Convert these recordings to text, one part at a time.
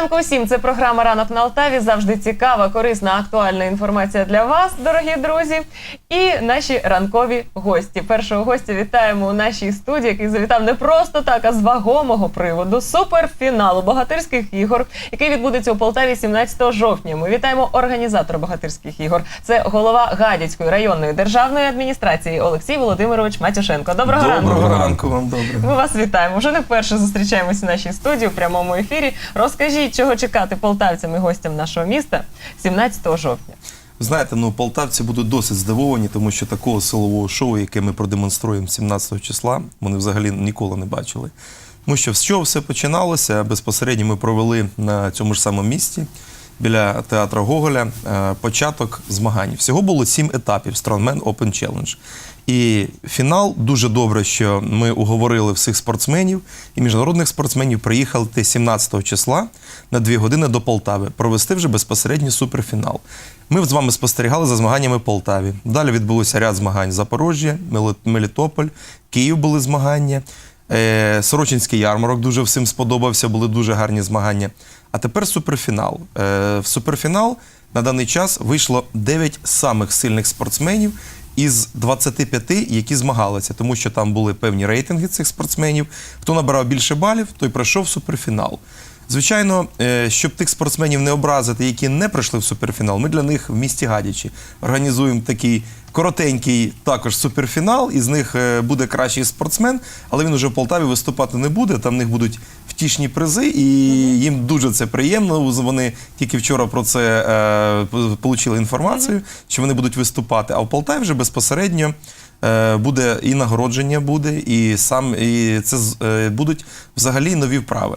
ранку усім. Це програма Ранок на Алтаві. Завжди цікава, корисна, актуальна інформація для вас, дорогі друзі. І наші ранкові гості. Першого гостя вітаємо у нашій студії, який завітав не просто так, а з вагомого приводу суперфіналу богатирських ігор, який відбудеться у Полтаві 17 жовтня. Ми вітаємо організатора богатирських ігор. Це голова Гадяцької районної державної адміністрації Олексій Володимирович Матюшенко. Доброго, ранку. Доброго ранку вам добре. Ми вас вітаємо. Вже не вперше зустрічаємося в нашій студії у прямому ефірі. Розкажіть, чого чекати полтавцям і гостям нашого міста 17 жовтня. Знаєте, ну полтавці будуть досить здивовані, тому що такого силового шоу, яке ми продемонструємо 17 числа, вони взагалі ніколи не бачили. Тому що з чого все починалося? Безпосередньо ми провели на цьому ж самому місці біля театру Гоголя е, початок змагань. Всього було сім етапів Strongman Open Challenge. І фінал дуже добре, що ми уговорили всіх спортсменів і міжнародних спортсменів приїхати 17 числа на дві години до Полтави, провести вже безпосередньо суперфінал. Ми з вами спостерігали за змаганнями в Полтаві. Далі відбулося ряд змагань Запорожжя, Мелітополь, Київ були змагання. Е, Сорочинський ярмарок дуже всім сподобався, були дуже гарні змагання. А тепер суперфінал. Е, В суперфінал на даний час вийшло 9 самих сильних спортсменів із 25, які змагалися, тому що там були певні рейтинги цих спортсменів. Хто набирав більше балів, той пройшов суперфінал. Звичайно, е, щоб тих спортсменів не образити, які не пройшли в суперфінал, ми для них в місті Гадячі організуємо такий коротенький також суперфінал. Із них е, буде кращий спортсмен, але він уже в Полтаві виступати не буде. Там в них будуть втішні призи, і їм дуже це приємно. Вони тільки вчора про це е, отримали інформацію, що вони будуть виступати. А в Полтаві вже безпосередньо. е, Буде і нагородження буде, і сам і це е, будуть взагалі нові вправи.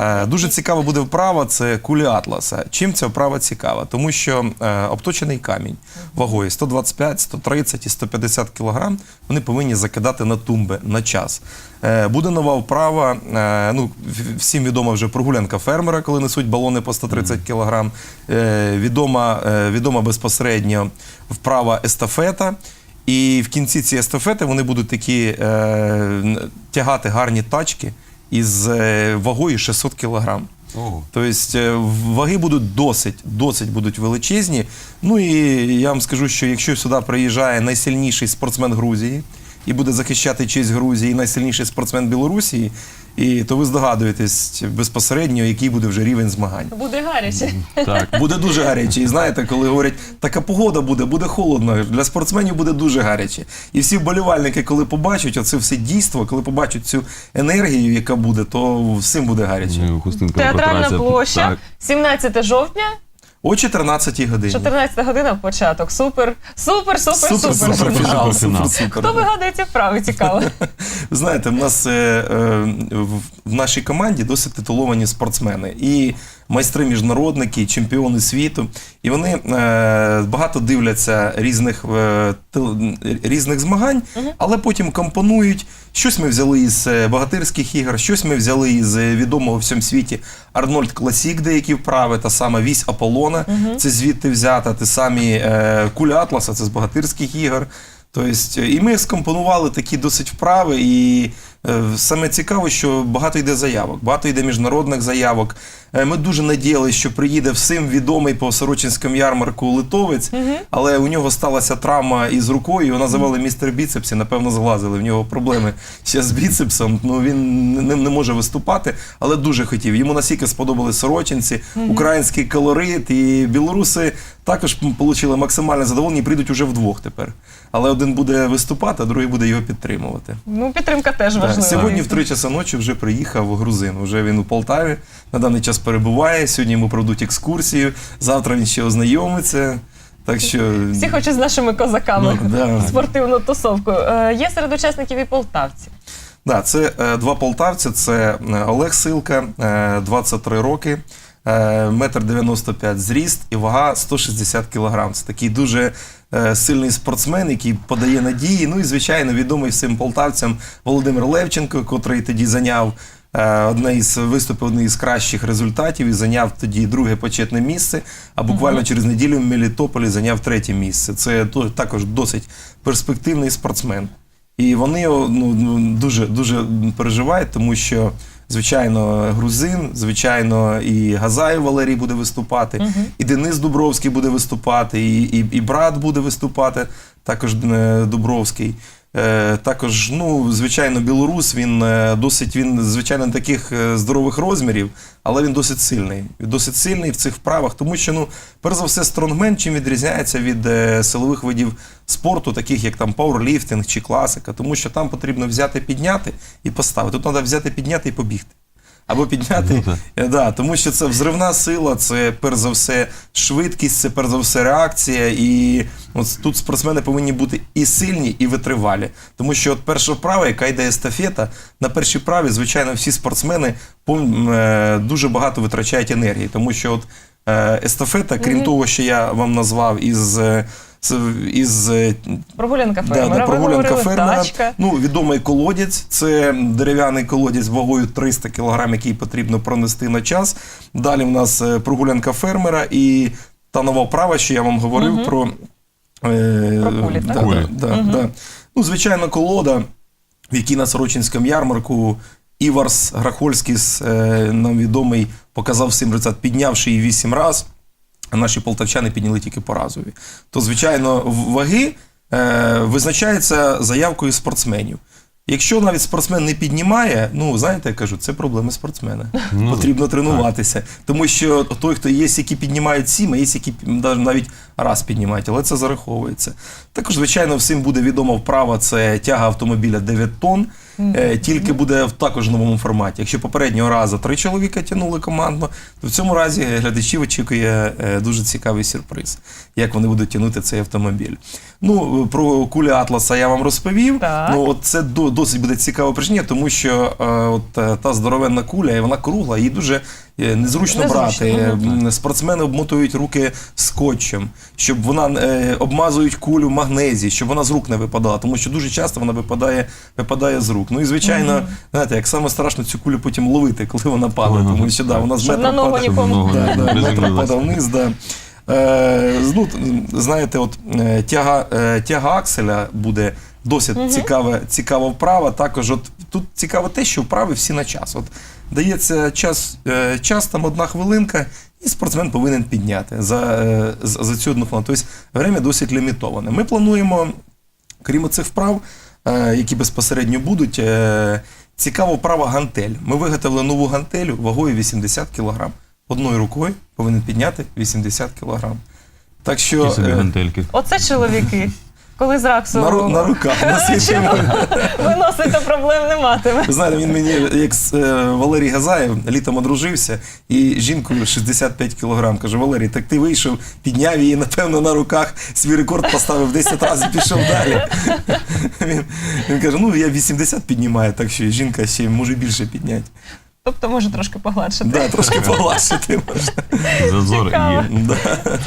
Е, Дуже цікава буде вправа це кулі Атласа. Чим ця вправа цікава? Тому що е, обточений камінь вагою 125, 130 і 150 кг вони повинні закидати на тумби на час. Е, буде нова вправа. Ну, всім відома вже прогулянка фермера, коли несуть балони по 130 кг. Відома, відома безпосередньо вправа естафета. І в кінці цієї естафети вони будуть такі е, тягати гарні тачки із е, вагою 600 кг. Ого. Тобто е, ваги будуть досить, досить будуть величезні. Ну і я вам скажу, що якщо сюди приїжджає найсильніший спортсмен Грузії і буде захищати честь Грузії, і найсильніший спортсмен Білорусі, і то ви здогадуєтесь безпосередньо, який буде вже рівень змагань. Буде гаряче. Так. Буде дуже гаряче. І знаєте, коли говорять, така погода буде, буде холодно. Для спортсменів буде дуже гаряче. І всі вболівальники, коли побачать оце все дійство, коли побачать цю енергію, яка буде, то всім буде гаряче. Ну, Хустинка Театральна площа, Так. 17 жовтня, О 14 годині. 14 година початок. Супер, супер, супер, супер. Супер, супер, супер, фінал, супер, супер. Хто вигадує ці вправи? Цікаво. Знаєте, в нас е, е, в- в нашій команді досить титуловані спортсмени і майстри міжнародники, і чемпіони світу. І вони е, багато дивляться різних, е, різних змагань, але потім компонують. Щось ми взяли із е, богатирських ігор, щось ми взяли із е, відомого в всьому світі Арнольд Класік, деякі вправи, та сама вісь Аполлона, це звідти взята, те самі е, куля Атласа, це з богатирських ігор. Тобто, і ми скомпонували такі досить вправи, і саме цікаво, що багато йде заявок, багато йде міжнародних заявок. Е, Ми дуже надіялися, що приїде всім відомий по Сорочинському ярмарку литовець, але у нього сталася травма із рукою, його називали містер біцепс, і напевно зглазили. В нього проблеми ще з біцепсом. Ну він не, не може виступати, але дуже хотів. Йому настільки сподобались сорочинці, український колорит, і білоруси також отримали максимальне задоволення і прийдуть уже вдвох тепер. Але один буде виступати, а другий буде його підтримувати. Ну, підтримка теж Так, важлива. Сьогодні в 3 часа ночі вже приїхав грузин. Вже він у Полтаві на даний час перебуває. Сьогодні йому проведуть екскурсію. Завтра він ще ознайомиться. Так що Всі хочуть з нашими козаками Ну, да. спортивну тусовку. Е, Є серед учасників і полтавці. Да, це е, два полтавці. Це е, Олег Силка, е, 23 роки, метр 95 зріст і вага 160 кілограм. Це такий дуже е, сильний спортсмен, який подає надії. Ну і звичайно, відомий всім полтавцям Володимир Левченко, котрий тоді зайняв. е, Одне із виступив одне із кращих результатів і зайняв тоді друге почетне місце. А буквально через неділю в Мелітополі зайняв третє місце. Це також досить перспективний спортсмен. І вони ну, ну, дуже, дуже переживають, тому що, звичайно, грузин, звичайно, і Газаєв Валерій буде виступати, і Денис Дубровський буде виступати, і, і, і брат буде виступати, також е, Дубровський. Е, також, ну, звичайно, білорус, він е, досить, він, звичайно, не таких е, здорових розмірів, але він досить сильний. Досить сильний в цих вправах, тому що, ну, перш за все, стронгмен чим відрізняється від силових видів спорту, таких як там пауерліфтинг чи класика, тому що там потрібно взяти, підняти і поставити. Тут треба взяти, підняти і побігти. Або підняти, Ну. Е, да, тому що це взривна сила, це перш за все швидкість, це перш за все реакція. І от тут спортсмени повинні бути і сильні, і витривалі. Тому що от перша вправа, яка йде естафета, на першій вправі, звичайно, всі спортсмени пом- е, дуже багато витрачають енергії. Тому що от е, естафета, крім того, що я вам назвав із. Із е, Прогулянка Да, фермера. да, Ви прогулянка говорили, фермера. тачка. Ну, відомий колодязь. Це дерев'яний колодязь вагою 300 кг, який потрібно пронести на час. Далі в нас е, прогулянка фермера і та нова вправа, що я вам говорив про. е, Про кулі, так? да, Кулі. Да, да, да. Ну, звичайно, колода, в якій на Сорочинському ярмарку Іварс Грахольськіс, е, нам відомий, показав всім рецепт, піднявши її 8 разів. А наші полтавчани підняли тільки по разові. То, звичайно, ваги е, визначаються заявкою спортсменів. Якщо навіть спортсмен не піднімає, ну знаєте, я кажу, це проблеми спортсмена. Ну, Потрібно тренуватися. Тому що той, хто є, які піднімають сім, а є, які навіть навіть раз піднімають, але це зараховується. Також, звичайно, всім буде відома вправа це тяга автомобіля 9 тонн. Е, Тільки буде в також новому форматі. Якщо попереднього разу три чоловіка тягнули командно, то в цьому разі глядачів очікує е, дуже цікавий сюрприз, як вони будуть тягнути цей автомобіль. Ну, про кулі Атласа я вам розповів. Так. Ну, от це досить буде цікаве причина, тому що е, от та здоровенна куля, і вона кругла, її дуже незручно, Незручно, брати. мгм. Спортсмени обмотують руки скотчем, щоб вона е, обмазують кулю в магнезії, щоб вона з рук не випадала, тому що дуже часто вона випадає, випадає з рук. Ну і звичайно, знаєте, як саме страшно цю кулю потім ловити, коли вона падає, ну, тому що да, вона з метра на ногу падає. Да, да, метра падав вниз, да. Е, ну, знаєте, от е, тяга, е, тяга акселя буде досить цікава, цікава вправа. Також от тут цікаво те, що вправи всі на час. От дається час, е, час там одна хвилинка, і спортсмен повинен підняти за, е, за, за цю одну хвилину. Тобто время досить лімітоване. Ми плануємо, крім цих вправ, е, які безпосередньо будуть. Цікава вправа гантель. Ми виготовили нову гантелю вагою 80 кг. Одною рукою повинен підняти 80 кг. Так що собі е, гантельки. Оце чоловіки. Коли з на, ру- на руках у нас є виносить, то проблем не матиме. Ви знаєте, він мені, як с- е, Валерій Газаєв, літом одружився, і жінку 65 кг. Каже, Валерій, так ти вийшов, підняв її, напевно, на руках, свій рекорд поставив 10 разів і пішов далі. Він, він каже, ну я 80 піднімаю, так що жінка ще може більше підняти. Тобто може трошки погладшити. Да, трошки поглашити можна. Зазор Цікаво. є. Да.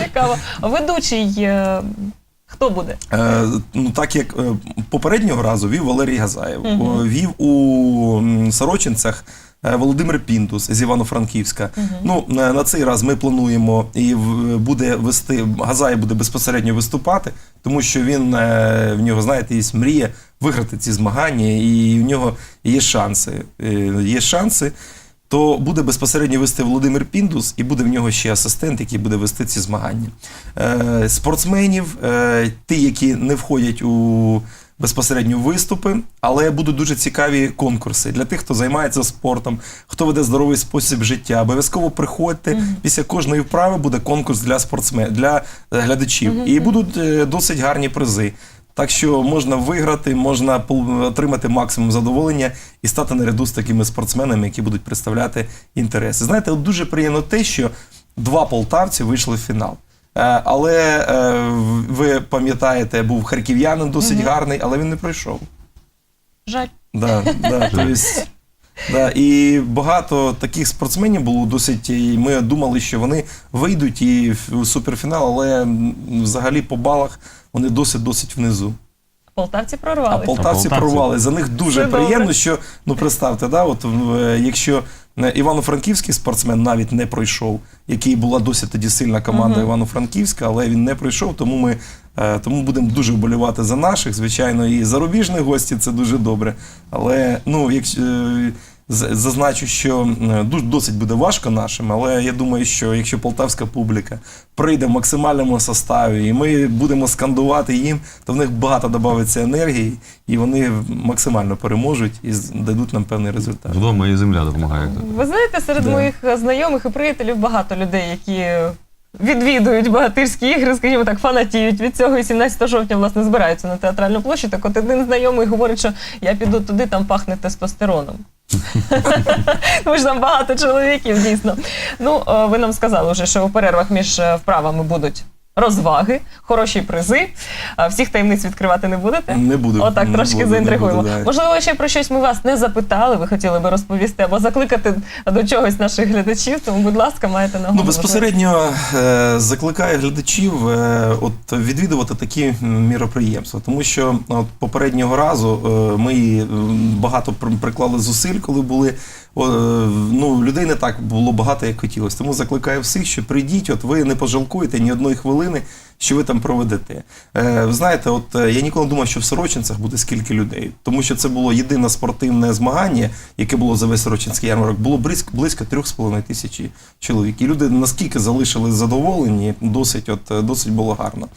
Цікаво. Ведучий е, хто буде? Е, ну, так як е, попереднього разу вів Валерій Газаєв, О, вів у м, Сорочинцях е, Володимир Пінтус з Івано-Франківська. Ну, на, на цей раз ми плануємо і в- буде вести, Газаєв буде безпосередньо виступати, тому що він, е, в нього, знаєте, є мрія виграти ці змагання, і в нього є шанси. Е, Є шанси. То буде безпосередньо вести Володимир Піндус, і буде в нього ще асистент, який буде вести ці змагання. Е, спортсменів, е, ті, які не входять у безпосередньо виступи, але будуть дуже цікаві конкурси для тих, хто займається спортом, хто веде здоровий спосіб життя. Обов'язково приходьте. Після кожної вправи буде конкурс для спортсменів, для е, глядачів. І будуть е, досить гарні призи. Так що можна виграти, можна отримати максимум задоволення і стати наряду з такими спортсменами, які будуть представляти інтереси. Знаєте, от дуже приємно те, що два полтавці вийшли в фінал. Е, Але е, ви пам'ятаєте, був харків'янин досить гарний, але він не пройшов. Жаль. Да, да, то есть, да, і багато таких спортсменів було досить. І ми думали, що вони вийдуть і в суперфінал, але взагалі по балах вони досить досить внизу. Полтавці А полтавці полтавці. прорвали. За них дуже Це добре. приємно, що ну представте, да, от е, якщо е, Івано-Франківський спортсмен навіть не пройшов, який була досить тоді сильна команда Івано-Франківська, але він не пройшов, тому ми Тому будемо дуже вболівати за наших. Звичайно, і зарубіжні гості це дуже добре. Але ну, якщо е, з- зазначу, що е, дуже досить буде важко нашим, але я думаю, що якщо полтавська публіка прийде в максимальному составі, і ми будемо скандувати їм, то в них багато додається енергії, і вони максимально переможуть і дадуть нам певний результат. Вдома і земля допомагає. Ви знаєте, серед Да. моїх е, знайомих і приятелів багато людей, які відвідують багатирські ігри, скажімо так, фанатіють від цього. І 17 жовтня, власне, збираються на театральну площу. Так от один знайомий говорить, що я піду туди, там пахне тестостероном. Тому ж там багато чоловіків, дійсно. Ну, е, ви нам сказали вже, що у перервах між е, вправами будуть розваги, хороші призи. А Всіх таємниць відкривати не будете? Не буду. Отак не трошки буду, не заінтригуємо. буду, да. Можливо, ще про щось ми вас не запитали, ви хотіли би розповісти або закликати до чогось наших глядачів. Тому, будь ласка, маєте нагоду. Ну, безпосередньо е, закликаю глядачів е, от, відвідувати такі міроприємства, тому що от, попереднього разу е, ми багато пр- приклали зусиль, коли були. Е, Ну, людей не так було багато, як хотілося. Тому закликаю всіх, що прийдіть, от ви не пожалкуєте ні одної хвилини, що ви там проведете. Е, ви знаєте, от е, я ніколи не думав, що в Сорочинцях буде скільки людей, тому що це було єдине спортивне змагання, яке було за весь Сорочинський ярмарок, було близько, близько 3,5 тисячі чоловік. І люди наскільки залишили задоволені, досить, от, е, досить було гарно.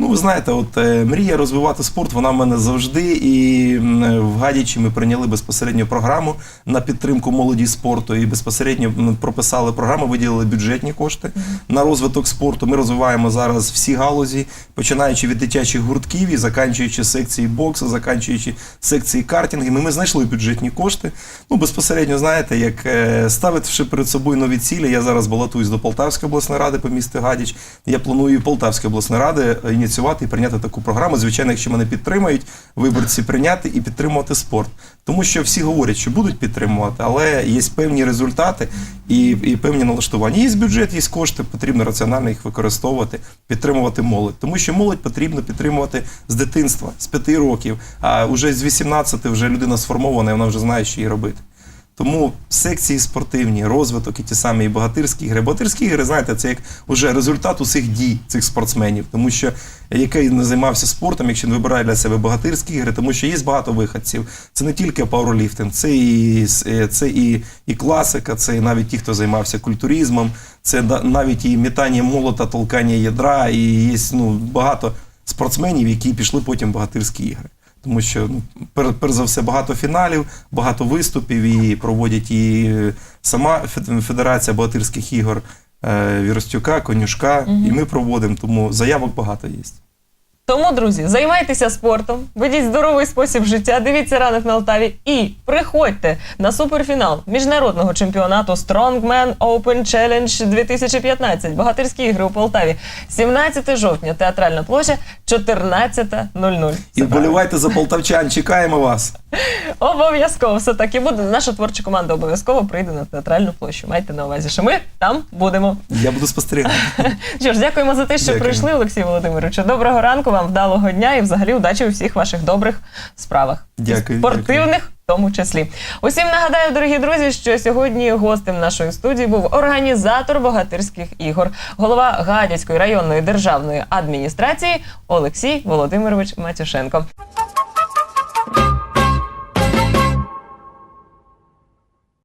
Ну, ви знаєте, от е, мрія розвивати спорт, вона в мене завжди. І в Гадячі ми прийняли безпосередньо програму на підтримку молоді спорту і безпосередньо прописали програму, виділили бюджетні кошти на розвиток спорту. Ми розвиваємо зараз всі галузі, починаючи від дитячих гуртків і заканчуючи секції боксу, заканчуючи секції картингу. Ми, ми знайшли бюджетні кошти. Ну, безпосередньо, знаєте, як е, ставити перед собою нові цілі. Я зараз балотуюсь до Полтавської обласної ради по місту Гадяч. Я планую Полтавської обласної ради ініціювати і прийняти таку програму. Звичайно, якщо мене підтримають, виборці прийняти і підтримувати спорт. Тому що всі говорять, що будуть підтримувати, але є певні результати і, і певні налаштування. Є бюджет, є кошти, потрібно раціонально їх використовувати, підтримувати молодь. Тому що молодь потрібно підтримувати з дитинства, з 5 років, а вже з 18 вже людина сформована, і вона вже знає, що їй робити. Тому секції спортивні, розвиток і ті самі і богатирські ігри. Богатирські ігри, знаєте, це як уже результат усіх дій цих спортсменів. Тому що який не займався спортом, якщо не вибирає для себе богатирські ігри, тому що є багато виходців. Це не тільки пауерліфтинг, це і, це і, і класика, це і навіть ті, хто займався культуризмом, це навіть і метання молота, толкання ядра, і є ну, багато спортсменів, які пішли потім в богатирські ігри. Тому що ну, пер, перш за все багато фіналів, багато виступів і проводять і е, сама Фед- Федерація богатирських ігор е, Віростюка, Конюшка, і ми проводимо, тому заявок багато є. Тому, друзі, займайтеся спортом, ведіть здоровий спосіб життя, дивіться ранок на Алтаві і приходьте на суперфінал міжнародного чемпіонату Strongman Open Challenge 2015. Багатирські ігри у Полтаві. 17 жовтня, театральна площа, 14.00. І вболівайте за полтавчан, чекаємо вас. Обов'язково все так і буде. Наша творча команда обов'язково прийде на театральну площу. Майте на увазі, що ми там будемо. Я буду спостерігати. Що ж, дякуємо за те, що Дякую. прийшли, Олексій Володимировичу. Доброго ранку вам, вдалого дня і взагалі удачі у всіх ваших добрих справах. Дякую, Спортивних. В тому числі усім нагадаю, дорогі друзі, що сьогодні гостем нашої студії був організатор богатирських ігор, голова Гадяцької районної державної адміністрації Олексій Володимирович Матюшенко.